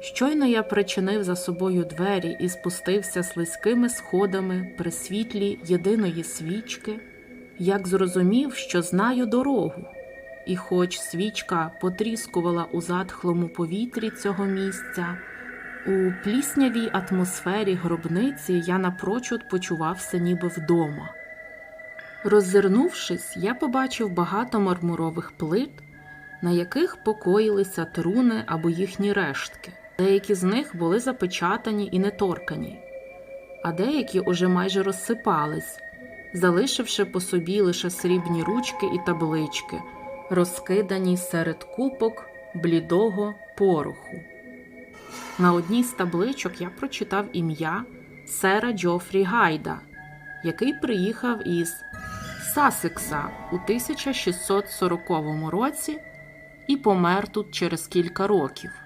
Щойно я причинив за собою двері і спустився слизькими сходами при світлі єдиної свічки, як зрозумів, що знаю дорогу. І хоч свічка потріскувала у затхлому повітрі цього місця, у пліснявій атмосфері гробниці я напрочуд почувався ніби вдома. Роззирнувшись, я побачив багато мармурових плит, на яких покоїлися труни або їхні рештки. Деякі з них були запечатані і неторкані, а деякі уже майже розсипались, залишивши по собі лише срібні ручки і таблички, розкидані серед купок блідого пороху. На одній з табличок я прочитав ім'я сера Джофрі Гайда, який приїхав із Сасекса у 1640 році і помер тут через кілька років.